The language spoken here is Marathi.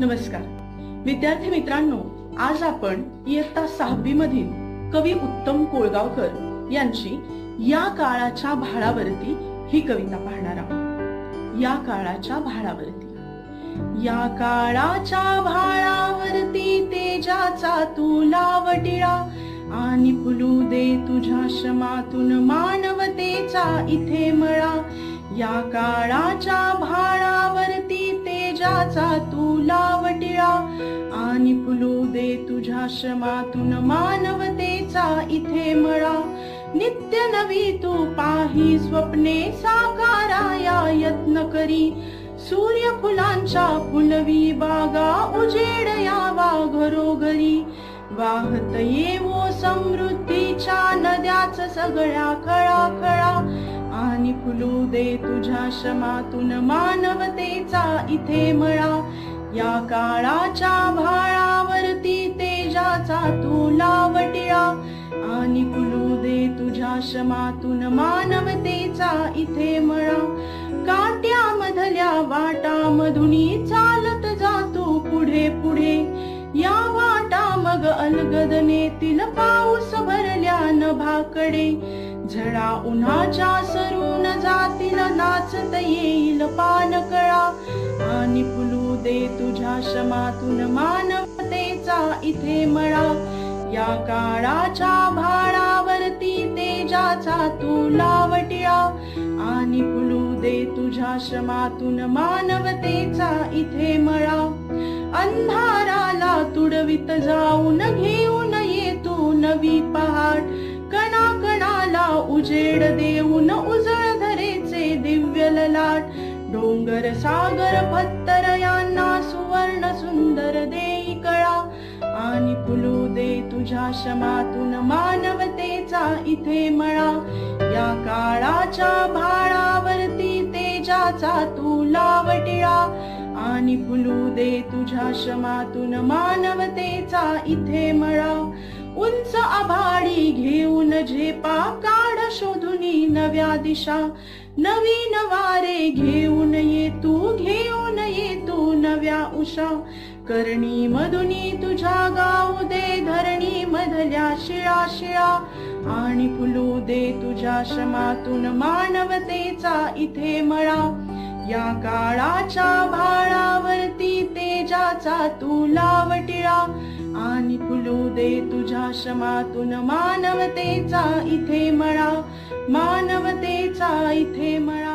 नमस्कार. विद्यार्थी मित्रांनो आज आपण इयत्ता सहावी मधील कवी उत्तम कोळगावकर यांची या काळाच्या भाळावरती ही कविता पाहणार आहोत. या काळाच्या भाळावरती. या काळाच्या भाळावरती तेजाचा तू लावटिळा आणि फुलू दे तुझ्या श्रमातून मानवतेचा इथे मळा. या काळाच्या भाळा तेजाचा तू लावटिया. आणि फुलू दे तुझ्या श्रमातून मानवतेचा इथे मळा. नित्य नवी तू पाही स्वप्ने साकाराया यत्न करी. सूर्य फुलांच्या फुलवी बागा उजेड यावा घरोघरी. वाहत येवो समृद्धीच्या नद्याच सगळ्या खळा खळा आणि फुलू दे तुझ्या श्रमातून मानवतेचा इथे मळा. या काळाच्या भाळावरती तेजाचा तू लावटिळा आणि फुलू दे तुझ्या श्रमातून मानवतेचा इथे मळा. काट्यामधल्या वाटामधुनी चालत जातो पुढे पुढे. या वाटा मग अलगदनेतील पाऊस भरल्या नभाकडे. झळा उन्हाच्या सरून जातील नाचत येईल पानकळा आणि फुलू दे तुझ्या श्रमातून मानवतेचा इथे मळा. या काळाच्या भाळावरती तेजाचा तू लावटिया. आणि फुलू दे तुझ्या श्रमातून मानवतेचा इथे मळा. अंधाराला तुडवित जाऊन घेऊन ये तू नवी पहाट उजेड देऊन उजळ धरेचे दिव्य ललाट. डोंगर सागर पत्तर यांना सुवर्ण सुंदर देई कळा. आणि फुलू दे तुझ्या शमातून मानवतेचा इथे मळा. या काळाच्या भाळावरती तेजाचा तू लावटिळा आणि फुलू दे तुझ्या शमातून मानवतेचा इथे मळा. उंच आभाळी घेऊन झेपा का शोधुनी नव्या दिशा. नवीन वारे घेऊन ये तू घेऊन ये तू नव्या उषा. करणी मधुनी तुझ्या गाऊ दे धरणी मधल्या शिळा शिळा. आणि फुलू दे तुझ्या श्रमातून मानवतेचा इथे मळा. या काळाच्या भाळावरती तेजाचा तू लावटिळा आणि फुलू दे तुझ्या श्रमातून मानवतेचा इथे मळा मानवतेचा इथे मळा.